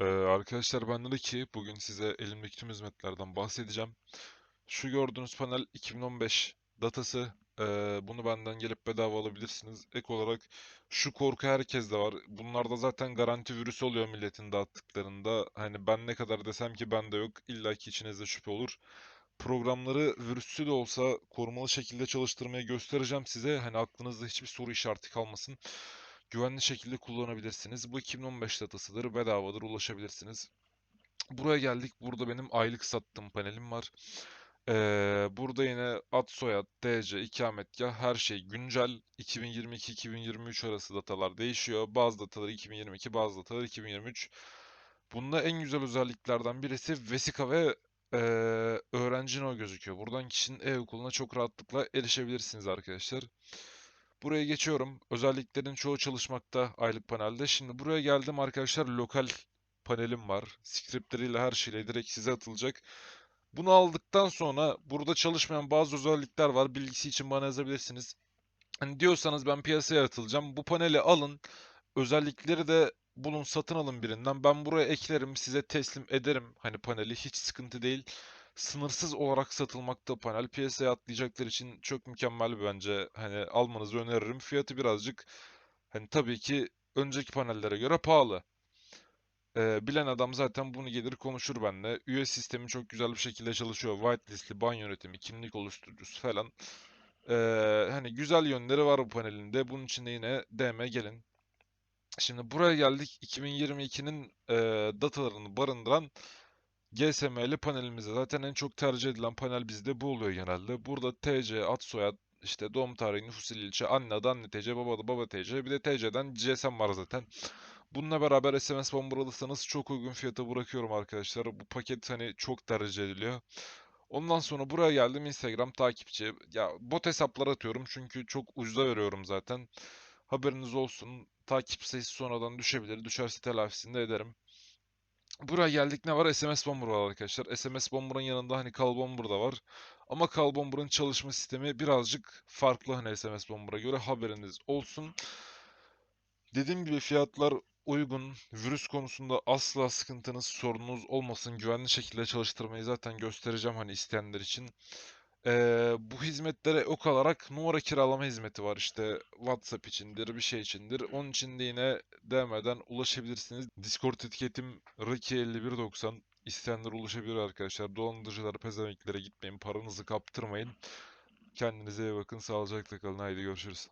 Ee, arkadaşlar ben dedi ki bugün size elimdeki tüm hizmetlerden bahsedeceğim. Şu gördüğünüz panel 2015 datası. Ee, bunu benden gelip bedava alabilirsiniz. Ek olarak şu korku herkeste var. Bunlarda zaten garanti virüs oluyor milletin dağıttıklarında. Hani ben ne kadar desem ki bende yok. İlla ki içinizde şüphe olur. Programları virüslü de olsa korumalı şekilde çalıştırmayı göstereceğim size. Hani aklınızda hiçbir soru işareti kalmasın güvenli şekilde kullanabilirsiniz. Bu 2015 datasıdır, bedavadır, ulaşabilirsiniz. Buraya geldik. Burada benim aylık sattığım panelim var. Ee, burada yine ad, soyad, DC, ikametgah her şey güncel. 2022-2023 arası datalar değişiyor. Bazı datalar 2022, bazı datalar 2023. Bunda en güzel özelliklerden birisi vesika ve ee, öğrenci no gözüküyor. Buradan kişinin e-okuluna çok rahatlıkla erişebilirsiniz arkadaşlar. Buraya geçiyorum. Özelliklerin çoğu çalışmakta aylık panelde. Şimdi buraya geldim arkadaşlar. Lokal panelim var. Scriptleriyle her şeyle direkt size atılacak. Bunu aldıktan sonra burada çalışmayan bazı özellikler var. Bilgisi için bana yazabilirsiniz. Hani diyorsanız ben piyasaya atılacağım. Bu paneli alın. Özellikleri de bulun satın alın birinden. Ben buraya eklerim. Size teslim ederim. Hani paneli hiç sıkıntı değil sınırsız olarak satılmakta panel. Piyasaya atlayacaklar için çok mükemmel bence. Hani almanızı öneririm. Fiyatı birazcık hani tabii ki önceki panellere göre pahalı. Ee, bilen adam zaten bunu gelir konuşur benimle. Üye sistemi çok güzel bir şekilde çalışıyor. Whitelist'li, ban yönetimi, kimlik oluşturucusu falan. Ee, hani güzel yönleri var bu panelinde. Bunun için de yine DM gelin. Şimdi buraya geldik. 2022'nin e, datalarını barındıran GSM'li panelimize zaten en çok tercih edilen panel bizde bu oluyor genelde. Burada TC, ad soyad, işte doğum tarihi, nüfus il ilçe, anne adı, anne TC, baba adı, baba TC. Bir de TC'den GSM var zaten. Bununla beraber SMS bomba alırsanız çok uygun fiyata bırakıyorum arkadaşlar. Bu paket hani çok tercih ediliyor. Ondan sonra buraya geldim Instagram takipçi. Ya bot hesaplar atıyorum çünkü çok ucuza veriyorum zaten. Haberiniz olsun. Takip sayısı sonradan düşebilir. Düşerse telafisini de ederim. Buraya geldik ne var? SMS Bomber var arkadaşlar. SMS Bomber'ın yanında hani Call Bomber da var. Ama Call Bomber'ın çalışma sistemi birazcık farklı hani SMS Bomber'a göre haberiniz olsun. Dediğim gibi fiyatlar uygun. Virüs konusunda asla sıkıntınız, sorununuz olmasın. Güvenli şekilde çalıştırmayı zaten göstereceğim hani isteyenler için. Ee, bu hizmetlere ok olarak numara kiralama hizmeti var işte WhatsApp içindir bir şey içindir. Onun için de yine DM'den ulaşabilirsiniz. Discord etiketim Raki5190 isteyenler ulaşabilir arkadaşlar. Dolandırıcılara, pezevenklere gitmeyin, paranızı kaptırmayın. Kendinize iyi bakın, sağlıcakla kalın. Haydi görüşürüz.